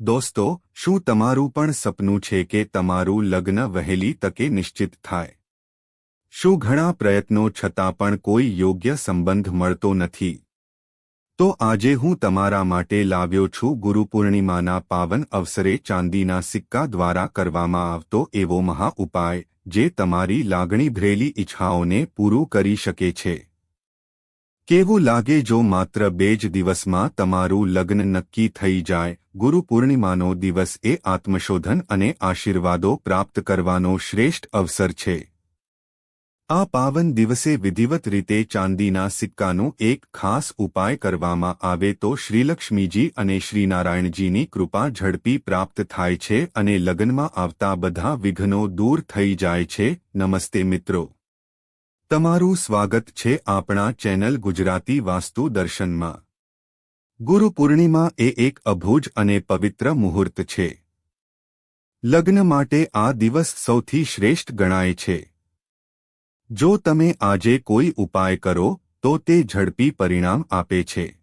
દોસ્તો, શું તમારું પણ સપનું છે કે તમારું લગ્ન વહેલી તકે નિશ્ચિત થાય? શું ઘણા પ્રયત્નો છતાં પણ કોઈ યોગ્ય સંબંધ મળતો નથી? તો આજે હું તમારા માટે લાવ્યો છું ગુરુપૂર્ણિમાના પાવન અવસરે ચાંદીના સિક્કા દ્વારા કરવામાં આવતો એવો મહા ઉપાય, જે તમારી લાગણી ભરેલી ઈચ્છાઓને પૂરું કરી શકે છે. કેવું લાગે જો માત્ર બે જ દિવસમાં તમારું લગ્ન નક્કી થઈ જાય, ગુરુ પૂર્ણિમાનો દિવસ એ આત્મશોધન અને આશીર્વાદો પ્રાપ્ત કરવાનો શ્રેષ્ઠ અવસર છે. આ પાવન દિવસે વિધિવત રીતે ચાંદીના સિક્કાનો એક ખાસ ઉપાય કરવામાં આવે તો શ્રીલક્ષ્મીજી અને શ્રીનારાયણજીની કૃપા ઝડપી પ્રાપ્ત થાય છે અને લગ્નમાં આવતા બધા વિઘ્નો દૂર થઈ જાય છે. નમસ્તે મિત્રો. તમારું સ્વાગત છે આપણા ચેનલ ગુજરાતી વાસ્તુ દર્શનમાં. ગુરુ પૂર્ણિમા એ એક અભૂજ અને પવિત્ર મુહૂર્ત છે. લગ્ન માટે આ દિવસ સૌથી શ્રેષ્ઠ ગણાય છે. જો તમે આજે કોઈ ઉપાય કરો, તો તે ઝડપી પરિણામ આપે છે.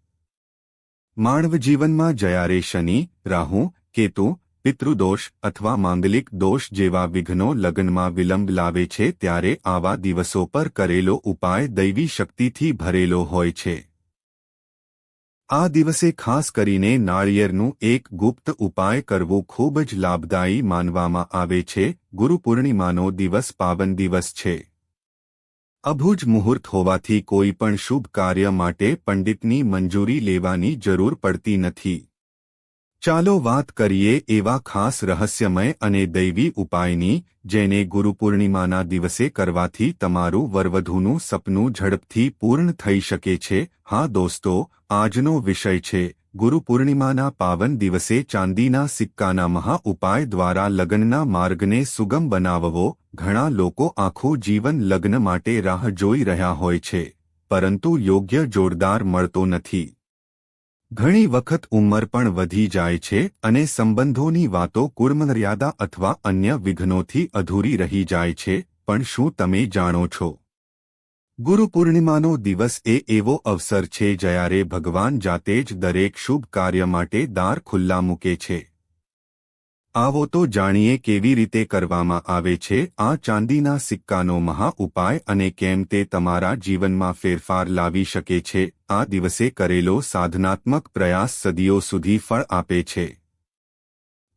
માનવ જીવનમાં જયારે શનિ, રાહુ, કેતુ પિતૃદોષ અથવા માંગલિક દોષ જેવા વિઘ્નો લગ્નમાં વિલંબ લાવે છે ત્યારે આવા દિવસો પર કરેલો ઉપાય દૈવી શક્તિથી ભરેલો હોય છે. આ દિવસે ખાસ કરીને નાળિયેરનું એક ગુપ્ત ઉપાય કરવું ખૂબ જ લાભદાયી માનવામાં આવે છે. ગુરુપૂર્ણિમાનો દિવસ પાવન દિવસ છે. અભુજ મુહૂર્ત હોવાથી કોઈ પણ શુભ કાર્ય માટે પંડિતની મંજૂરી લેવાની જરૂર પડતી નથી. ચાલો વાત કરીએ એવા ખાસ રહસ્યમય અને દૈવી ઉપાયની, જેને ગુરુપૂર્ણિમાના દિવસે કરવાથી તમારું વરવધુનું સપનું ઝડપથી પૂર્ણ થઈ શકે છે. હા દોસ્તો, આજનો વિષય છે ગુરુપૂર્ણિમાના પાવન દિવસે ચાંદીના સિક્કાના મહા ઉપાય દ્વારા લગ્નના માર્ગને સુગમ બનાવવો. ઘણા લોકો આખું જીવન લગ્ન માટે રાહ જોઈ રહ્યા હોય છે, પરંતુ યોગ્ય જોરદાર મળતો નથી. ઘણી વખત ઉંમર પણ વધી જાય છે અને સંબંધોની વાતો કુર્મર્યાદા અથવા અન્ય વિઘ્નોથી અધૂરી રહી જાય છે, પણ શું તમે જાણો છો? ગુરુ પૂર્ણિમાનો દિવસ એ એવો અવસર છે જ્યારે ભગવાન જાતે જ દરેક શુભ કાર્ય માટે દાર ખુલ્લા મૂકે છે. આવો તો જાણીએ કેવી રીતે કરવામાં આવે છે આ ચાંદીના સિક્કાનો મહા ઉપાય અને કેમ તે તમારા જીવનમાં ફેરફાર લાવી શકે છે. આ દિવસે કરેલો સાધનાત્મક પ્રયાસ સદીઓ સુધી ફળ આપે છે.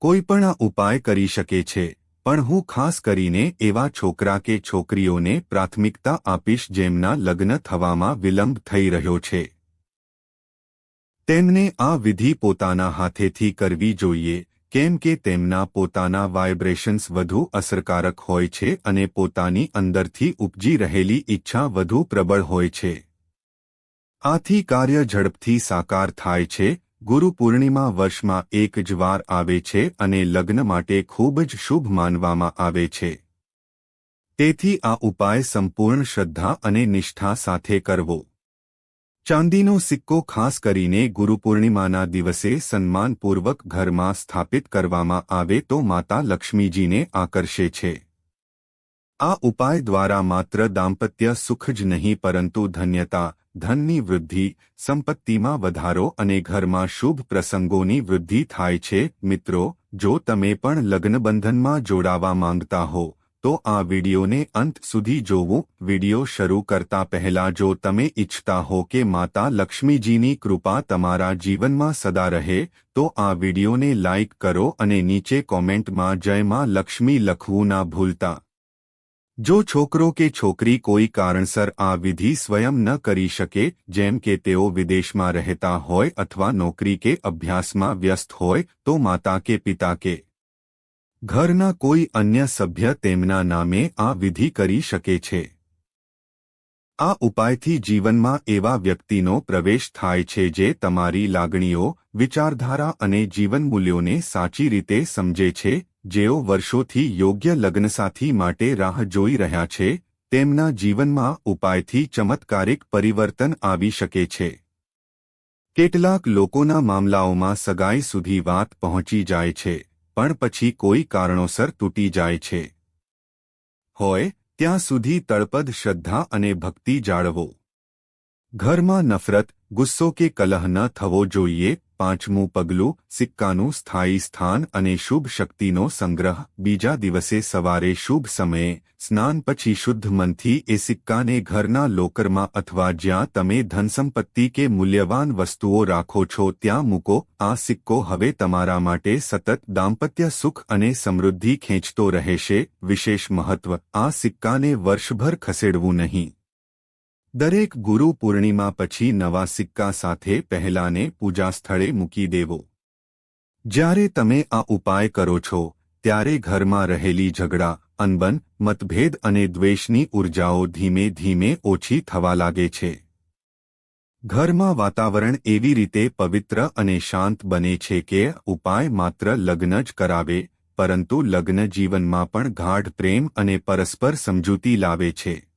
કોઈ પણ આ ઉપાય કરી શકે છે, પણ હું ખાસ કરીને એવા છોકરા કે છોકરીઓને પ્રાથમિકતા આપીશ જેમના લગ્ન થવામાં વિલંબ થઈ રહ્યો છે. તેમને આ વિધિ પોતાના હાથેથી કરવી જોઈએ. કેમ કે તેમના પોતાના વાઇબ્રેશન્સ વધુ અસરકારક હોય છે અને પોતાની અંદરથી ઉપજી રહેલી ઈચ્છા વધુ પ્રબળ હોય છે. આથી કાર્ય ઝડપથી સાકાર થાય છે, ગુરુ પૂર્ણિમા વર્ષમાં એક જ વાર આવે છે અને લગ્ન માટે ખૂબ જ શુભ માનવામાં આવે છે. તેથી આ ઉપાય સંપૂર્ણ શ્રદ્ધા અને નિષ્ઠા સાથે કરવો. ચાંદીનો સિક્કો ખાસ કરીને ગુરુપૂર્ણિમાના દિવસે સન્માનપૂર્વક ઘરમાં સ્થાપિત કરવામાં આવે તો માતા લક્ષ્મીજીને આકર્ષે છે. આ ઉપાય દ્વારા માત્ર દાંપત્ય સુખ જ નહીં પરંતુ ધન્યતા, ધનની વૃદ્ધિ, સંપત્તિમાં વધારો અને ઘરમાં શુભ પ્રસંગોની વૃદ્ધિ થાય છે. મિત્રો, જો તમે પણ લગ્નબંધનમાં જોડાવા માંગતા હો તો આ વિડિયોને અંત સુધી જોવું. વિડિયો શરૂ કરતા પહેલા જો તમે ઇચ્છતા હો કે માતા લક્ષ્મીજીની કૃપા તમારા જીવનમાં સદા રહે, તો આ વિડિયોને લાઇક કરો અને નીચે કોમેન્ટમાં જય માં લક્ષ્મી લખવું ના ભૂલતા. જો છોકરો કે છોકરી કોઈ કારણસર આ વિધિ સ્વયં ન કરી શકે, જેમ કે તેઓ વિદેશમાં રહેતા હોય અથવા નોકરી કે અભ્યાસમાં વ્યસ્ત હોય, તો માતા કે પિતા કે ઘરના કોઈ અન્ય સભ્ય તેમના નામે આ વિધિ કરી શકે છે. આ ઉપાયથી જીવનમાં એવા વ્યક્તિનો પ્રવેશ થાય છે જે તમારી લાગણીઓ, વિચારધારા અને જીવનમૂલ્યોને સાચી રીતે સમજે છે, જેઓ વર્ષોથી યોગ્ય લગ્નસાથી માટે રાહ જોઈ રહ્યા છે, તેમના જીવનમાં ઉપાયથી ચમત્કારિક પરિવર્તન આવી શકે છે. કેટલાક લોકોના મામલાઓમાં સગાઈ સુધી વાત પહોંચી જાય છે. પણ પછી કોઈ કારણોસર તૂટી જાય છે. હોય, ત્યાં સુધી તળપદ શ્રદ્ધા અને ભક્તિ જાળવો. ઘરમાં નફરત, ગુસ્સો કે કલહ ન થવો જોઈએ પાંચમું પગલું, સિક્કાનું સ્થાયી સ્થાન અને શુભ શક્તિનો સંગ્રહ. બીજા દિવસે સવારે શુભ સમયે સ્નાન પછી શુદ્ધ મનથી એ સિક્કાને ઘરના લોકરમાં અથવા જ્યાં તમે ધનસંપત્તિ કે મૂલ્યવાન વસ્તુઓ રાખો છો ત્યાં મૂકો. આ સિક્કો હવે તમારા માટે સતત દાંપત્ય સુખ અને સમૃદ્ધિ ખેંચતો રહેશે. વિશેષ મહત્વ, આ સિક્કાને વર્ષભર ખસેડવું નહીં. દરેક ગુરુ પૂર્ણિમા પછી નવા સિક્કા સાથે પહેલાને પૂજા સ્થળે મૂકી દેવો. જ્યારે તમે આ ઉપાય કરો છો, ત્યારે ઘરમાં રહેલી ઝઘડા, અનબન, મતભેદ અને દ્વેષની ઊર્જાઓ ધીમે ધીમે ઓછી થવા લાગે છે. ઘરમાં વાતાવરણ એવી રીતે પવિત્ર અને શાંત બને છે કે ઉપાય માત્ર લગ્ન જ કરાવે, પરંતુ લગ્ન જીવનમાં પણ ગાઢ પ્રેમ અને પરસ્પર સમજૂતી લાવે છે.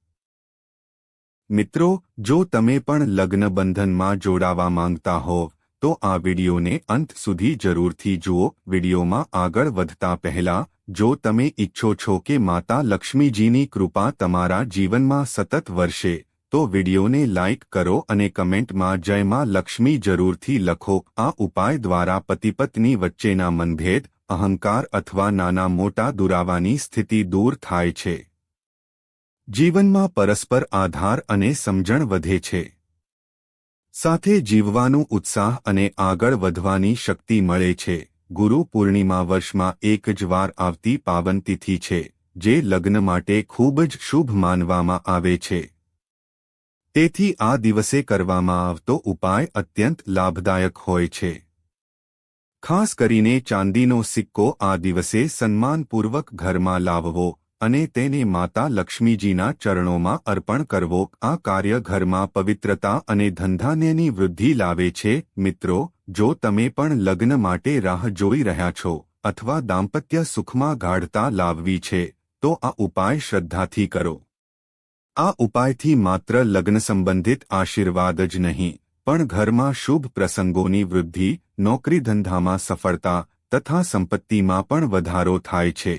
મિત્રો, જો તમે પણ લગ્ન બંધનમાં જોડાવા માંગતા હોવ તો આ વિડીયોને અંત સુધી જરૂરથી જુઓ. વિડિયોમાં આગળ વધતા પહેલા, જો તમે ઈચ્છો છો કે માતા લક્ષ્મીજીની કૃપા તમારા જીવનમાં સતત વર્ષે, તો વિડિયોને લાઇક કરો અને કમેન્ટમાં જય માં લક્ષ્મી જરૂરથી લખો. આ ઉપાય દ્વારા પતિપત્ની વચ્ચેના મનભેદ, અહંકાર અથવા નાના મોટા દુરાવાની સ્થિતિ દૂર થાય છે. જીવનમાં પરસ્પર આધાર અને સમજણ વધે છે. સાથે જીવવાનું ઉત્સાહ અને આગળ વધવાની શક્તિ મળે છે. ગુરુ પૂર્ણિમા વર્ષમાં એક જ વાર આવતી પાવન તિથિ છે, જે લગ્ન માટે ખૂબ જ શુભ માનવામાં આવે છે. તેથી આ દિવસે કરવામાં આવતો ઉપાય અત્યંત લાભદાયક હોય છે. ખાસ કરીને ચાંદીનો સિક્કો આ દિવસે સન્માનપૂર્વક ઘરમાં લાવવો અને તેને માતા લક્ષ્મીજીના ચરણોમાં અર્પણ કરવો. આ કાર્ય ઘરમાં પવિત્રતા અને ધંધાન્યની વૃદ્ધિ લાવે છે. મિત્રો, જો તમે પણ લગ્ન માટે રાહ જોઈ રહ્યા છો અથવા દાંપત્ય સુખમાં ગાઢતા લાવવી છે, તો આ ઉપાય શ્રદ્ધાથી કરો. આ ઉપાયથી માત્ર લગ્ન સંબંધિત આશીર્વાદ જ નહીં, પણ ઘરમાં શુભ પ્રસંગોની વૃદ્ધિ, નોકરી ધંધામાં સફળતા તથા સંપત્તિમાં પણ વધારો થાય છે.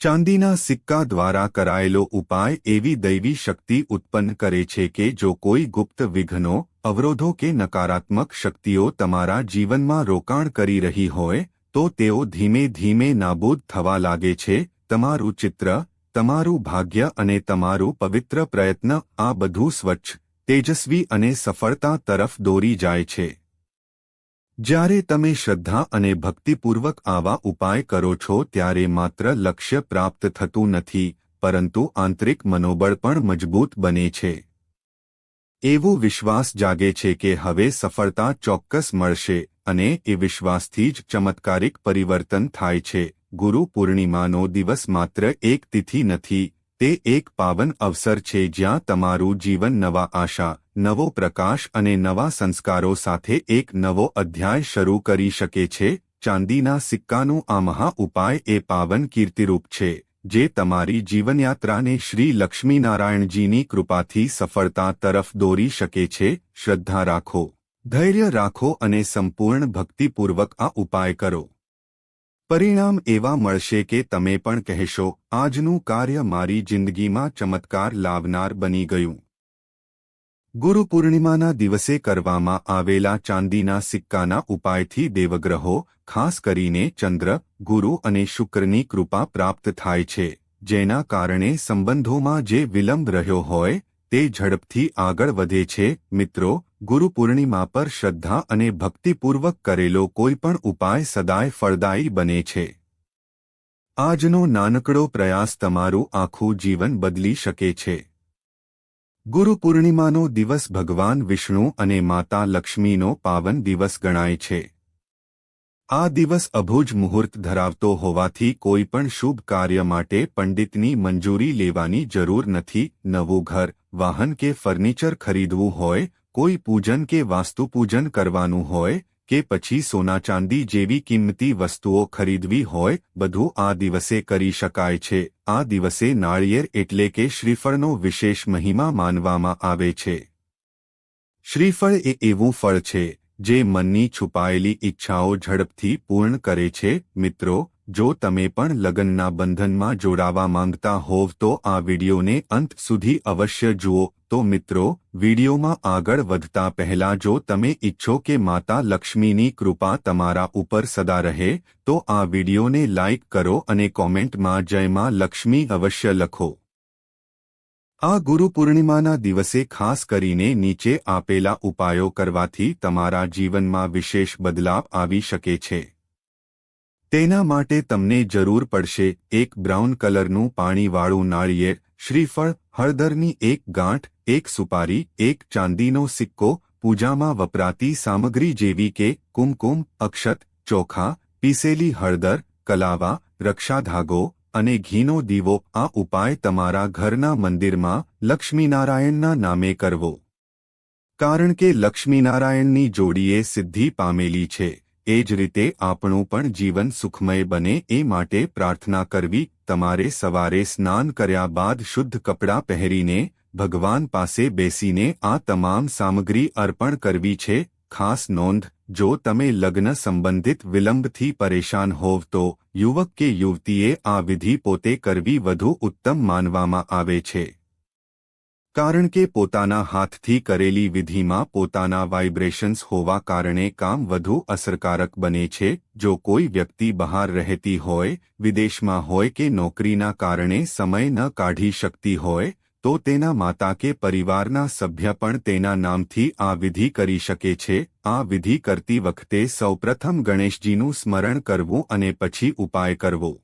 ચાંદીના સિક્કા દ્વારા કરાયેલો ઉપાય એવી દૈવી શક્તિ ઉત્પન્ન કરે છે કે જો કોઈ ગુપ્ત વિઘ્નો, અવરોધો કે નકારાત્મક શક્તિઓ તમારા જીવનમાં રોકાણ કરી રહી હોય, તો તેઓ ધીમે ધીમે નાબૂદ થવા લાગે છે, તમારું ચિત્ર, તમારું ભાગ્ય અને તમારું પવિત્ર પ્રયત્ન આ બધું સ્વચ્છ, તેજસ્વી અને સફળતા તરફ દોરી જાય છે. જ્યારે તમે શ્રદ્ધા અને ભક્તિપૂર્વક આવા ઉપાય કરો છો ત્યારે માત્ર લક્ષ્ય પ્રાપ્ત થતું નથી, પરંતુ આંતરિક મનોબળ પણ મજબૂત બને છે. એવો વિશ્વાસ જાગે છે કે હવે સફળતા ચોક્કસ મળશે અને એ વિશ્વાસથી જ ચમત્કારિક પરિવર્તન થાય છે. ગુરુ પૂર્ણિમાનો દિવસ માત્ર એક તિથિ નથી તે એક પાવન અવસર છે જ્યાં તમારું જીવન નવા આશા, નવો પ્રકાશ અને નવા સંસ્કારો સાથે એક નવો અધ્યાય શરૂ કરી શકે છે. ચાંદીના સિક્કાનું આ મહા ઉપાય એ પાવન કીર્તિરૂપ છે, જે તમારી જીવનયાત્રાને શ્રી લક્ષ્મીનારાયણજીની કૃપાથી સફળતા તરફ દોરી શકે છે. શ્રદ્ધા રાખો, ધૈર્ય રાખો અને સંપૂર્ણ ભક્તિપૂર્વક આ ઉપાય કરો. પરિણામ એવા મળશે કે તમે પણ કહેશો, આજનું કાર્ય મારી જિંદગીમાં ચમત્કાર લાવનાર બની ગયું. ગુરુ પૂર્ણિમાના દિવસે કરવામાં આવેલા ચાંદીના સિક્કાના ઉપાયથી દેવગ્રહો, ખાસ કરીને ચંદ્ર, ગુરુ અને શુક્રની કૃપા પ્રાપ્ત થાય છે, જેના કારણે સંબંધોમાં જે વિલંબ રહ્યો હોય, તે ઝડપથી આગળ વધે છે. મિત્રો ગુરુ પૂર્ણિમા પર શ્રદ્ધા અને ભક્તિપૂર્વક કરેલો કોઈપણ ઉપાય સદાય ફળદાયી બને છે. આજનો નાનકડો પ્રયાસ તમારું આખું જીવન બદલી શકે છે. ગુરુ પૂર્ણિમાનો દિવસ ભગવાન વિષ્ણુ અને માતા લક્ષ્મીનો પાવન દિવસ ગણાય છે. આ દિવસ અભુજ મુહૂર્ત ધરાવતો હોવાથી કોઈ પણ શુભ કાર્ય માટે પંડિતની મંજૂરી લેવાની જરૂર નથી. નવું ઘર, વાહન કે ફર્નિચર ખરીદવું હોય કોઈ પૂજન કે વાસ્તુપૂજન કરવાનું હોય કે પછી સોના ચાંદી જેવી કિંમતી વસ્તુઓ ખરીદવી હોય, બધું આ દિવસે કરી શકાય છે. આ દિવસે નાળિયેર એટલે કે શ્રીફળનો વિશેષ મહિમા માનવામાં આવે છે. શ્રીફળ એ એવું ફળ છે, જે મનની છુપાયેલી ઈચ્છાઓ ઝડપથી પૂર્ણ કરે છે. મિત્રો જો તમે પણ લગ્નના બંધનમાં જોડાવા માંગતા હોવ તો આ વિડિયોને અંત સુધી અવશ્ય જુઓ. તો મિત્રો, વિડિયોમાં આગળ વધતા પહેલા જો તમે ઈચ્છો કે માતા લક્ષ્મીની કૃપા તમારા ઉપર સદા રહે, તો આ વિડિયોને લાઇક કરો અને કોમેન્ટમાં જયમાં લક્ષ્મી અવશ્ય લખો. આ ગુરુ પૂર્ણિમાના દિવસે ખાસ કરીને નીચે આપેલા ઉપાયો કરવાથી તમારા જીવનમાં વિશેષ બદલાવ આવી શકે છે. તેના માટે તમને જરૂર પડશે એક બ્રાઉન કલરનું પાણીવાળું નાળિયેર, શ્રીફળ, હળદરની એક ગાંઠ, એક સુપારી, એક ચાંદીનો સિક્કો, પૂજામાં વપરાતી સામગ્રી જેવી કે કુમકુમ, અક્ષત, ચોખા, પીસેલી હળદર, કલાવા, રક્ષાધાગો અને ઘીનો દીવો. આ ઉપાય તમારા ઘરના મંદિરમાં લક્ષ્મીનારાયણના નામે કરવો. કારણ કે લક્ષ્મીનારાયણની જોડીએ સિદ્ધિ પામેલી છે. એ જ રીતે આપણું પણ જીવન સુખમય બને એ માટે પ્રાર્થના કરવી, તમારે સવારે સ્નાન કર્યા બાદ શુદ્ધ કપડાં પહેરીને, ભગવાન પાસે બેસીને આ તમામ સામગ્રી અર્પણ કરવી છે. ખાસ નોંધ, જો તમે લગ્ન સંબંધિત વિલંબથી પરેશાન હોવ તો, યુવક કે યુવતીએ આ વિધિ પોતે કરવી વધુ ઉત્તમ માનવામાં આવે છે. કારણ કે પોતાના હાથથી કરેલી વિધિમાં પોતાના વાઇબ્રેશન્સ હોવા કારણે કામ વધુ અસરકારક બને છે. જો કોઈ વ્યક્તિ બહાર રહેતી હોય, વિદેશમાં હોય કે નોકરીના કારણે સમય ન કાઢી શકતી હોય, તો તેના માતા કે પરિવારના સભ્ય પણ તેના નામથી આ વિધિ કરી શકે છે. આ વિધિ કરતી વખતે સૌપ્રથમ ગણેશજીનું સ્મરણ કરવું અને પછી ઉપાય કરવો.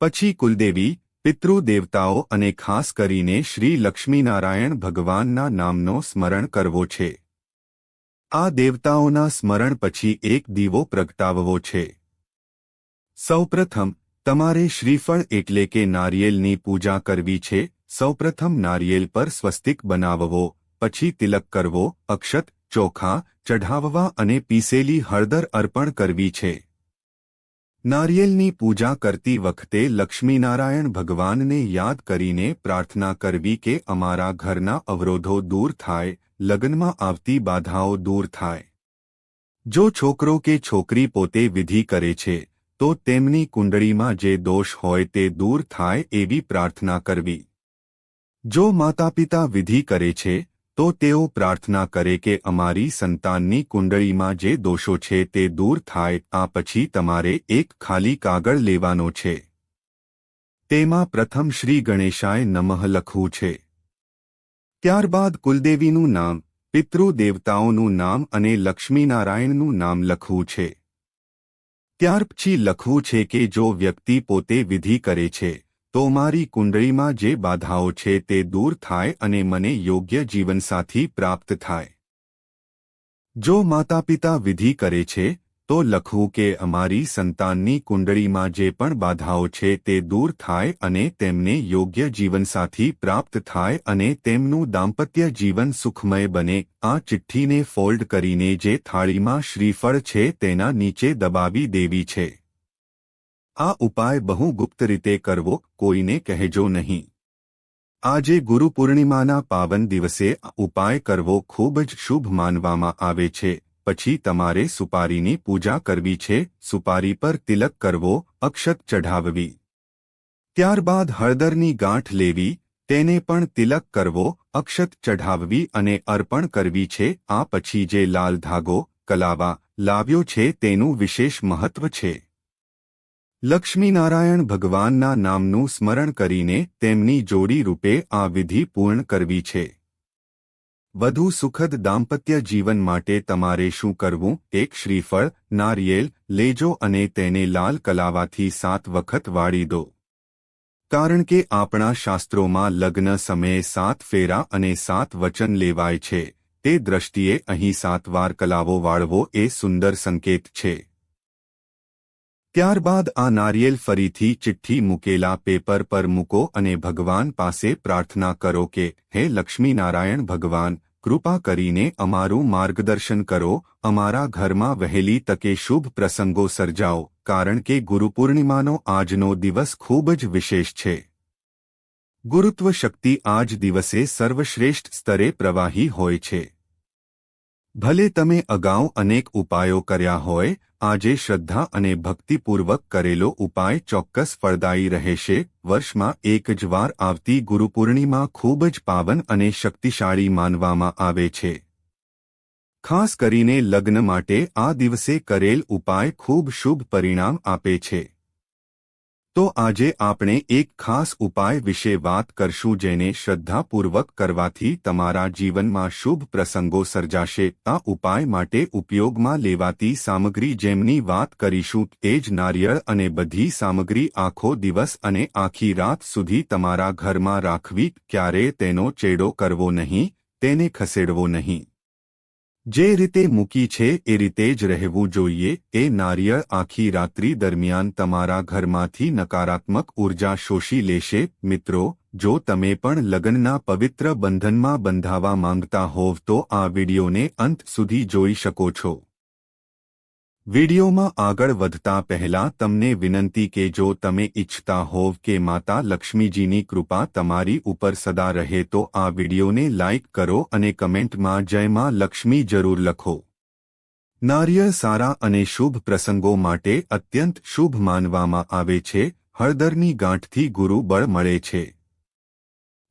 પછી કુલદેવી પિતૃદેવતાઓ અને ખાસ કરીને શ્રી લક્ષ્મીનારાયણ ભગવાનના નામનો સ્મરણ કરવો છે. આ દેવતાઓના સ્મરણ પછી એક દીવો પ્રગટાવવો છે. સૌપ્રથમ, તમારે શ્રીફળ એટલે કે નારિયેલની પૂજા કરવી છે. સૌપ્રથમ નારિયેલ પર સ્વસ્તિક બનાવવો, પછી તિલક કરવો, અક્ષત, ચોખા, ચઢાવવા અને પીસેલી હળદર અર્પણ કરવી છે. નારિયેલની પૂજા કરતી વખતે લક્ષ્મીનારાયણ ભગવાનને યાદ કરીને પ્રાર્થના કરવી કે અમારા ઘરના અવરોધો દૂર થાય, લગ્નમાં આવતી બાધાઓ દૂર થાય. જો છોકરો કે છોકરી પોતે વિધિ કરે છે, તો તેમની કુંડળીમાં જે દોષ હોય તે દૂર થાય એવી પ્રાર્થના કરવી. જો માતાપિતા વિધિ કરે છે તો તેઓ પ્રાર્થના કરે કે અમારી સંતાનની કુંડળીમાં જે દોષો છે તે દૂર થાય, આ પછી તમારે એક ખાલી કાગળ લેવાનો છે. તેમાં પ્રથમ શ્રી ગણેશાય નમઃ લખવું છે. ત્યારબાદ કુલદેવીનું નામ, પિતૃદેવતાઓનું નામ અને લક્ષ્મીનારાયણનું નામ લખવું છે. ત્યાર પછી લખવું છે કે જો વ્યક્તિ પોતે વિધિ કરે છે તો મારી કુંડળીમાં જે બાધાઓ છે તે દૂર થાય અને મને યોગ્ય જીવનસાથી પ્રાપ્ત થાય. જો માતાપિતા વિધિ કરે છે, તો લખવું કે અમારી સંતાનની કુંડળીમાં જે પણ બાધાઓ છે તે દૂર થાય અને તેમને યોગ્ય જીવનસાથી પ્રાપ્ત થાય અને તેમનું દાંપત્ય જીવન સુખમય બને, આ ચિઠ્ઠીને ફોલ્ડ કરીને જે થાળીમાં શ્રીફળ છે તેના નીચે દબાવી દેવી છે. આ ઉપાય બહુ ગુપ્ત રીતે કરવો કોઈને કહેજો નહીં. આજે ગુરુ પૂર્ણિમાના પાવન દિવસે ઉપાય કરવો ખૂબ જ શુભ માનવામાં આવે છે. પછી તમારે સુપારીની પૂજા કરવી છે. સુપારી પર તિલક કરવો, અક્ષત ચઢાવવી. ત્યારબાદ હળદરની ગાંઠ લેવી, તેને પણ તિલક કરવો, અક્ષત ચઢાવવી અને અર્પણ કરવી છે. આ પછી જે લાલ ધાગો, કલાવા લાવ્યો છે તેનું વિશેષ મહત્વ છે. લક્ષ્મીનારાયણ ભગવાનના નામનું સ્મરણ કરીને તેમની જોડી રૂપે આ વિધિ પૂર્ણ કરવી છે. વધુ સુખદ દાંપત્ય જીવન માટે તમારે શું કરવું? એક શ્રીફળ, નારિયેલ, લેજો અને તેને લાલ કલાવાથી સાત વખત વાળી દો. કારણ કે આપણા શાસ્ત્રોમાં લગ્ન સમયે સાત ફેરા અને સાત વચન લેવાય છે. તે દ્રષ્ટિએ અહીં સાત વાર કલાવો વાળવો એ સુંદર સંકેત છે. ત્યારબાદ આ નારિયેલ ફરીથી ચિઠ્ઠી મૂકેલા પેપર પર મૂકો અને ભગવાન પાસે પ્રાર્થના કરો કે, હે લક્ષ્મીનારાયણ ભગવાન, કૃપા કરીને અમારું માર્ગદર્શન કરો, અમારા ઘરમાં વહેલી તકે શુભ પ્રસંગો સર્જાઓ, કારણ કે ગુરુપૂર્ણિમાનો આજનો દિવસ ખૂબ જ વિશેષ છે. ગુરુત્વ શક્તિ આજ દિવસે સર્વશ્રેષ્ઠ સ્તરે પ્રવાહી હોય છે. ભલે તમે અગાઉ અનેક ઉપાયો કર્યા હોય, આજે શ્રદ્ધા અને ભક્તિપૂર્વક કરેલો ઉપાય ચોક્કસ ફળદાયી રહેશે. વર્ષમાં એક જ વાર આવતી ગુરુપૂર્ણિમા ખૂબ જ પાવન અને શક્તિશાળી માનવામાં આવે છે. ખાસ કરીને લગ્ન માટે આ દિવસે કરેલ ઉપાય ખૂબ શુભ પરિણામ આપે છે. તો આજે આપણે એક ખાસ ઉપાય વિશે વાત કરશું જેને શ્રદ્ધાપૂર્વક કરવાથી તમારા જીવનમાં શુભ પ્રસંગો સર્જાશે. આ ઉપાય માટે ઉપયોગમાં લેવાતી સામગ્રી જેમની વાત કરીશું એ જ નારિયેળ અને બધી સામગ્રી આખો દિવસ અને આખી રાત સુધી તમારા ઘરમાં રાખવી. ક્યારેય તેનો ચેડો કરવો નહીં, તેને ખસેડવો નહીં. જે રીતે મૂકી છે એ રીતે જ રહેવું જોઈએ. એ નારિયળ આખી રાત્રિ દરમિયાન તમારા ઘરમાંથી નકારાત્મક ઊર્જા શોષી લેશે. મિત્રો, જો તમે પણ લગ્નના પવિત્ર બંધનમાં બંધાવા માંગતા હોવ તો આ વિડીયોને અંત સુધી જોઈ શકો છો. વિડિયોમાં આગળ વધતા પહેલા તમને વિનંતી કે જો તમે ઇચ્છતા હોવ કે માતા લક્ષ્મીજીની કૃપા તમારી ઉપર સદા રહે તો આ વિડિયોને લાઇક કરો અને કમેન્ટમાં જય માં લક્ષ્મી જરૂર લખો. નારિયેળ સારા અને શુભ પ્રસંગો માટે અત્યંત શુભ માનવામાં આવે છે, હળદરની ગાંઠથી ગુરુ બળ મળે છે.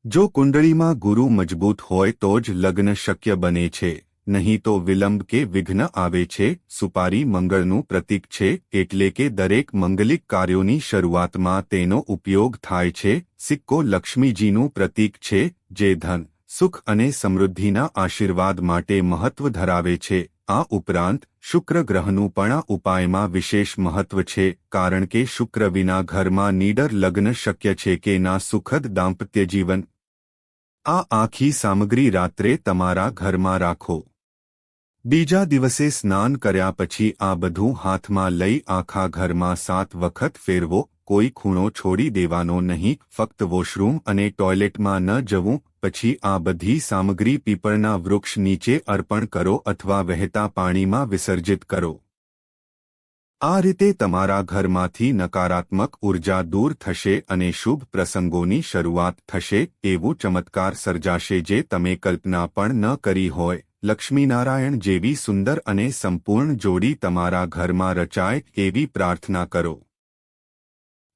જો કુંડળીમાં ગુરુ મજબૂત હોય તો જ લગ્ન શક્ય બને છે. નહીં તો વિલંબ કે વિઘ્ન આવે છે, સુપારી મંગળનું પ્રતીક છે, એટલે કે દરેક મંગલિક કાર્યોની શરૂઆતમાં તેનો ઉપયોગ થાય છે, સિક્કો લક્ષ્મીજીનું પ્રતીક છે, જે ધન, સુખ અને સમૃદ્ધિના આશીર્વાદ માટે મહત્વ ધરાવે છે, આ ઉપરાંત શુક્ર ગ્રહનું પણ આ ઉપાયમાં વિશેષ મહત્વ છે, કારણ કે શુક્ર વિના ઘરમાં નીડર લગ્ન શક્ય છે કે ના સુખદ દાંપત્ય જીવન. આ આખી સામગ્રી રાત્રે તમારા ઘરમાં રાખો. બીજા દિવસે સ્નાન કર્યા પછી આ બધું હાથમાં લઈ આખા ઘરમાં સાત વખત ફેરવો, કોઈ ખૂણો છોડી દેવાનો નહીં, ફક્ત વોશરૂમ અને ટોયલેટમાં ન જવું, પછી આ બધી સામગ્રી પીપળના વૃક્ષ નીચે અર્પણ કરો અથવા વહેતા પાણીમાં વિસર્જિત કરો. આ રીતે તમારા ઘરમાંથી નકારાત્મક ઊર્જા દૂર થશે અને શુભ પ્રસંગોની શરૂઆત થશે, એવું ચમત્કાર સર્જાશે જે તમે કલ્પના પણ ન કરી હોય. લક્ષ્મીનારાયણ જેવી સુંદર અને સંપૂર્ણ જોડી તમારા ઘરમાં રચાય એવી પ્રાર્થના કરો.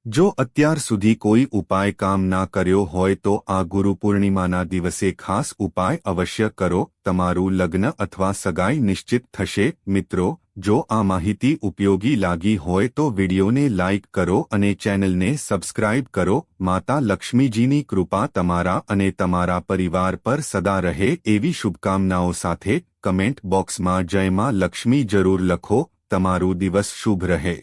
જો અત્યાર સુધી કોઈ ઉપાય કામ ના કર્યો હોય તો આ ગુરુ પૂર્ણિમાના દિવસે ખાસ ઉપાય અવશ્ય કરો. તમારું લગ્ન અથવા સગાઈ નિશ્ચિત થશે. મિત્રો જો આ માહિતી ઉપયોગી લાગી હોય તો વિડીયોને લાઇક કરો અને ચેનલને સબસ્ક્રાઇબ કરો. માતા લક્ષ્મીજીની કૃપા તમારા અને તમારા પરિવાર પર સદા રહે એવી શુભકામનાઓ સાથે કમેન્ટ બોક્સમાં જય માં લક્ષ્મી જરૂર લખો. તમારું દિવસ શુભ રહે.